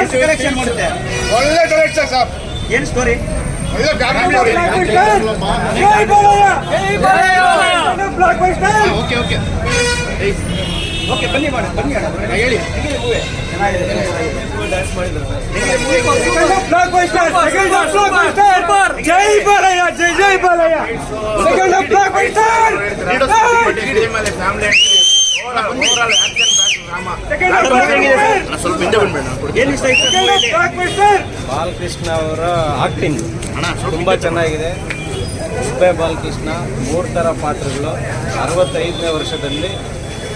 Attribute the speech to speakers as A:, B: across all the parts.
A: ಎಷ್ಟು ಕಲೆಕ್ಷನ್ ಮಾಡುತ್ತೆ
B: ಒಳ್ಳೆ ಡೈರೆಕ್ಟರ್ ಸರ್
A: ಏನು ಸ್ಟೋರಿ
B: ಒಳ್ಳೆ ಫ್ಯಾಮಿಲಿ ಓಕೆ ಓಕೆ
A: ಓಕೆ ಬನ್ನಿ ಮೇಡಮ್ ಬನ್ನಿ ಮೇಡಮ್
B: ಹೇಳಿ.
A: ಚೆನ್ನಾಗಿದೆ ಡ್ಯಾನ್ಸ್ ಮಾಡಿದ್ರು.
C: ಜೈ ಬಾಲಯ್ಯ ಜೈ ಜೈ Balayya second of blockbuster
B: family overall action
D: Balakrishna ಅವರ ಆಕ್ಟಿಂಗ್ ತುಂಬ ಚೆನ್ನಾಗಿದೆ. ಉಪ್ಪೆ ಬಾಲಕೃಷ್ಣ ಮೂರು ಥರ ಪಾತ್ರಗಳು. ಅರವತ್ತೈದನೇ ವರ್ಷದಲ್ಲಿ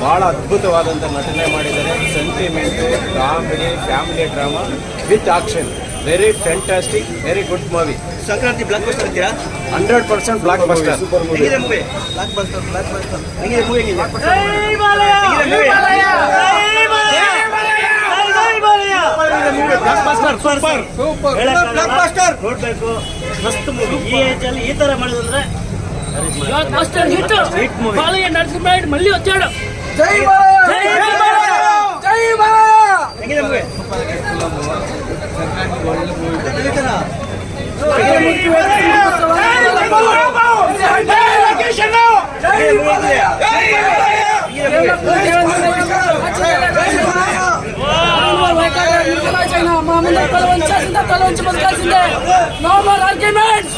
D: ಭಾಳ ಅದ್ಭುತವಾದಂಥ ನಟನೆ ಮಾಡಿದ್ದಾರೆ. Sentiment comedy family drama with action very fantastic very good movie
A: Sankranti blockbuster ಇದೆಯಾ
D: ಹಂಡ್ರೆಡ್ ಪರ್ಸೆಂಟ್ ಬ್ಲಾಕ್ ಬಸ್ಟರ್
A: ಹೆಂಗಿದೆ ಬ್ಲಾಕ್ ಬಸ್ಟರ್ ಈ ತರ ಮಾಡಿದ್ರೆ
E: ಹಿಟ್. ಮಲ್ಲಿ ಒಚ್ಚಾಡು
C: ಜೈ ಜೈ
E: బతకాల్సిందే నో మోర్ ఆర్గ్యుమెంట్స్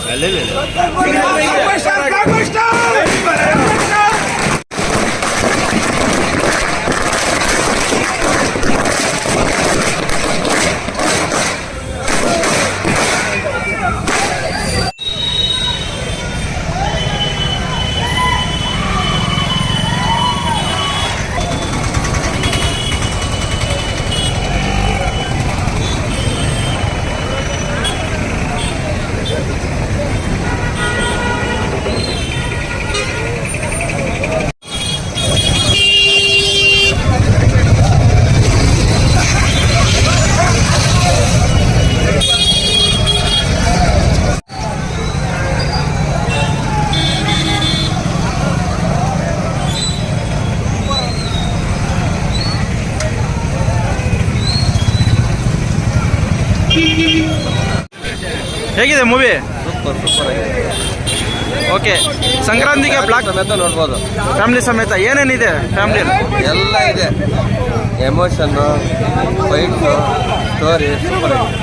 F: ಹೇಗಿದೆ ಮೂವಿ ಓಕೆ ಸಂಕ್ರಾಂತಿಗೆ ಬ್ಲಾಕ್
D: ಸಮೇತ ನೋಡ್ಬೋದು.
F: ಫ್ಯಾಮಿಲಿ ಸಮೇತ ಏನೇನಿದೆ ಫ್ಯಾಮಿಲಿ
D: ಎಲ್ಲ ಇದೆ. ಎಮೋಷನ್ನು ಫೈಟ್ಸು ಸ್ಟೋರಿ ಸೂಪರ್ ಆಗಿದೆ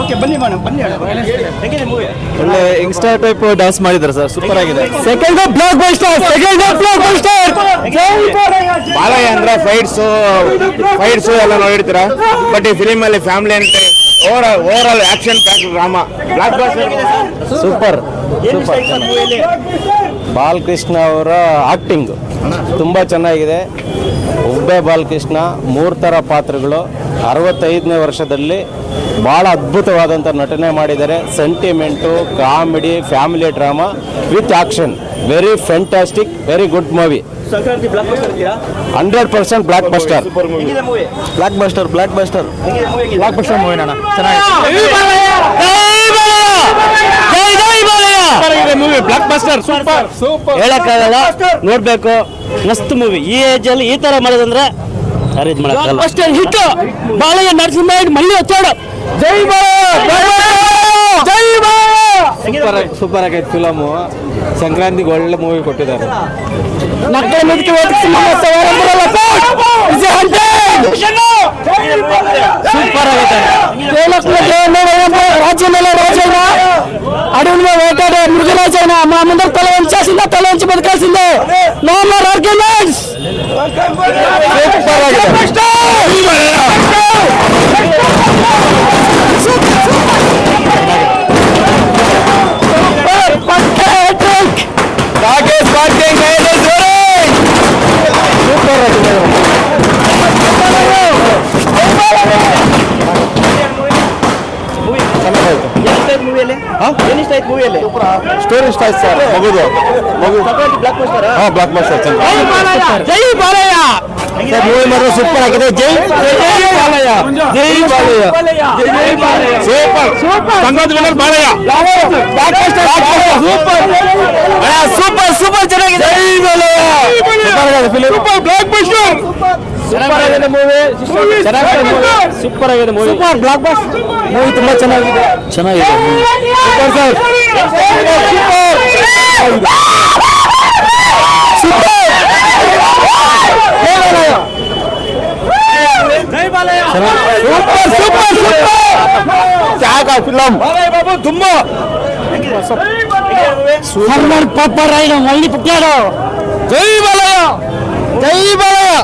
A: ಓಕೆ ಬನ್ನಿ ಮೇಡಮ್ ಬನ್ನಿ ಹೆಂಗಿದೆ ಮೂವಿ
D: ಒಳ್ಳೆ ಯಂಗ್ಸ್ಟರ್ ಟೈಪ್ ಡ್ಯಾನ್ಸ್ ಮಾಡಿದ್ದಾರೆ ಸರ್ ಸೂಪರ್ ಆಗಿದೆ.
C: Second blockbuster second blockbuster Balayya
B: ಅಂದ್ರೆ ಫೈಟ್ಸು ಫೈಟ್ಸು ಎಲ್ಲ ನೋಡಿರ್ತೀರ? ಬಟ್ ಈ ಫಿಲಿಮ್ ಅಲ್ಲಿ ಫ್ಯಾಮಿಲಿ ಅಂತ overall action pack drama blockbuster
D: super Balakrishna ಅವರ ಆಕ್ಟಿಂಗ್ ತುಂಬಾ ಚೆನ್ನಾಗಿದೆ. ಉಬ್ಬೆ ಬಾಲಕೃಷ್ಣ ಮೂರು ಥರ ಪಾತ್ರಗಳು ಅರವತ್ತೈದನೇ ವರ್ಷದಲ್ಲಿ ಭಾಳ ಅದ್ಭುತವಾದಂಥ ನಟನೆ ಮಾಡಿದ್ದಾರೆ. Sentiment comedy family drama with action. Very fantastic very good movie hundred percent blockbuster
A: movie
D: blockbuster blockbuster blockbuster movie ನಾನು. Movie blockbuster super super ಹೇಳಕ್ಕಾಗಲ್ಲ ನೋಡ್ಬೇಕು. ಮಸ್ತ್ ಮೂವಿ ಈ ಏಜ್ ಅಲ್ಲಿ ಈ ತರ ಮಾಡೋದಂದ್ರೆ ಯಾರಿದ್ ಮಾಡಕ್ಕಾಗಲ್ಲ.
E: ಅಷ್ಟೇ ಹಿಟ್ ಬಾಲಯ್ಯ ನರಸಿಂಹ ಮಲ್ಲಿ ಹಚ್ಚೋಡ
C: ಜೈ ಜೈ
E: ಸೂಪರ್ ಸೂಪರ್ ಆಗೈತೆ ಫಿಲಮು ಸಂಕ್ರಾಂತಿಗೆ ಒಳ್ಳೆ ಮೂವಿ ಕೊಟ್ಟಿದ್ದಾರೆ. ಸೂಪರ್ ಆಗೈತೆ
A: అడవుల్లో వేటాడే మృగరాజైనా. మా ముందర తల వంచాల్సిందే తల వంచి బతకాల్సిందే నో మోర్ ఆర్గ్యుమెంట్స్
E: ಸ್ಟೋರಿ ಇಷ್ಟ ಆಯ್ತು ಸರ್ ಮಗುದು. ಮಗು. ಹಾ ಬ್ಲಾಕ್ ಮಾಸ್ಟರ್
A: ಸರ್ ಜೈ
E: ಬಾಲಯ್ಯ ಮೂವಿ ಮಾತ್ರ ಸೂಪರ್ ಆಗಿದೆ. ಜೈ ಜೈ ಬಾಲಯ್ಯ. ಜೈ ಬಾಲಯ್ಯ. ಜೈ Balayya.
B: Super super ಸಂಗತ್ Balayya. Blockbuster
E: super super super ಚೆನ್ನಾಗಿದೆ. ಜೈ Balayya. Super blockbuster super ಆಗಿದೆ ಮೂವಿ. ಸೂಪರ್ ಆಗಿದೆ movie. Super blockbuster movie ತುಂಬಾ ಚೆನ್ನಾಗಿದೆ. ಚೆನ್ನಾಗಿದೆ super sir super super super క్యా ఫిలం బాబు దుమ్మో
A: సూపర్ పాప రాయడం మళ్ళీ పుట్టాడు
E: జై బాలయ్య జై బాలయ్య